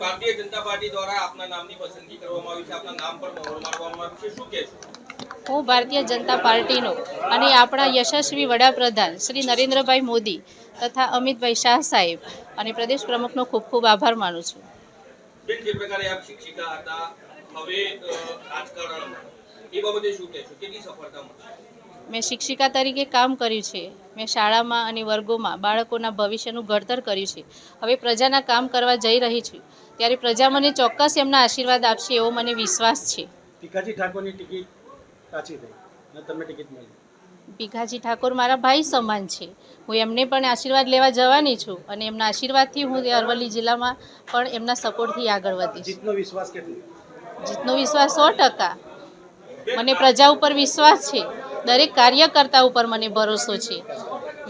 Bharatiya Janata party દ્વારા આપના નામની પસંદગી કરવામાં આવી છે. આપના નામ પર મહોર મારવામાં આવી છે. શું કહેશો હું ભારતીય જનતા પાર્ટીનો અને આપણા યશસ્વી વડાપ્રધાન શ્રી નરેન્દ્રભાઈ મોદી તથા અમિતભાઈ શાહ સાહેબ અને પ્રદેશ પ્રમુખનો ખૂબ ખૂબ આભાર માનું છું. બેન જે પ્રકારે આપ શિક્ષિકા હતા હવે રાજકારણ એ બાબતે શું કહેશો કેટલી સફળતા મળશે? મેં શિક્ષિકા તરીકે કામ કર્યું છે. મેં શાળામાં અને વર્ગોમાં બાળકોના ભવિષ્યનું ઘડતર કર્યું છે. હવે પ્રજાના કામ કરવા જઈ રહી છું. ત્યારે પ્રજા મને ચોક્કસ એમના આશીર્વાદ આપશે એવો મને વિશ્વાસ છે. ભીખાજી ઠાકોરની ટિકિટ કાચી થઈ. અને તમને ટિકિટ મળી? ભીખાજી ઠાકોર મારા ભાઈ સમાન છે. હું એમને પણ આશીર્વાદ લેવા જવાની છું અને એમના આશીર્વાદથી હું અરવલ્લી જિલ્લામાં પણ એમના સપોર્ટથી આગળ વધીશ. જીતનો વિશ્વાસ કેટલો? જીતનો વિશ્વાસ સો ટકા. મને પ્રજા ઉપર વિશ્વાસ છે. દરેક કાર્યકર્તા ઉપર મને ભરોસો છે.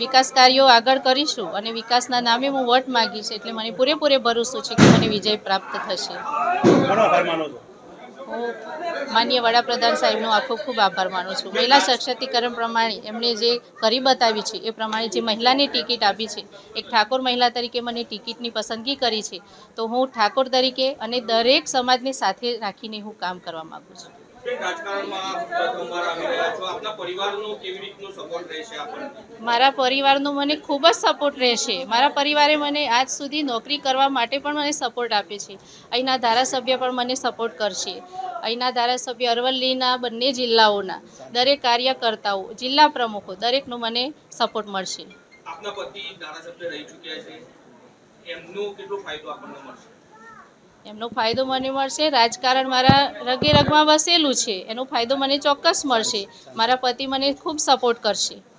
વિકાસ કાર્યો આગળ કરીશું અને વિકાસના નામે હું વોટ માગીશ એટલે મને પૂરેપૂરે ભરોસો છે કે મને વિજય પ્રાપ્ત થશે. હું માનનીય વડાપ્રધાન સાહેબનો આખો ખૂબ આભાર માનું છું. મહિલા સશક્તિકરણ પ્રમાણે એમણે જે કરી બતાવી છે એ પ્રમાણે જે મહિલાની ટિકિટ આપી છે એક ઠાકોર મહિલા તરીકે મને ટિકિટની પસંદગી કરી છે તો હું ઠાકોર તરીકે અને દરેક સમાજને સાથે રાખીને હું કામ કરવા માગું છું. મારા પરિવારનો મને ખૂબ જ સપોર્ટ રહેશે. મારા પરિવારે મને આજ સુધી નોકરી કરવા માટે પણ મને સપોર્ટ આપે છે. અહીંના ધારાસભ્ય પણ મને સપોર્ટ કરશે. અહીંના ધારાસભ્ય અરવલ્લીના બંને જિલ્લાઓના દરેક કાર્યકર્તાઓ જિલ્લા પ્રમુખો દરેકનો મને સપોર્ટ મળશે. આપના પતિ ધારાસભ્ય રહી ચૂક્યા છે. એમનો કેટલો ફાયદો આપણને મળશે? એમનો ફાયદો મને મળશે. રાજકારણ મારા રગે રગમાં વસેલું છે. એનો ફાયદો મને ચોક્કસ મળશે. મારા પતિ મને ખૂબ સપોર્ટ કરશે.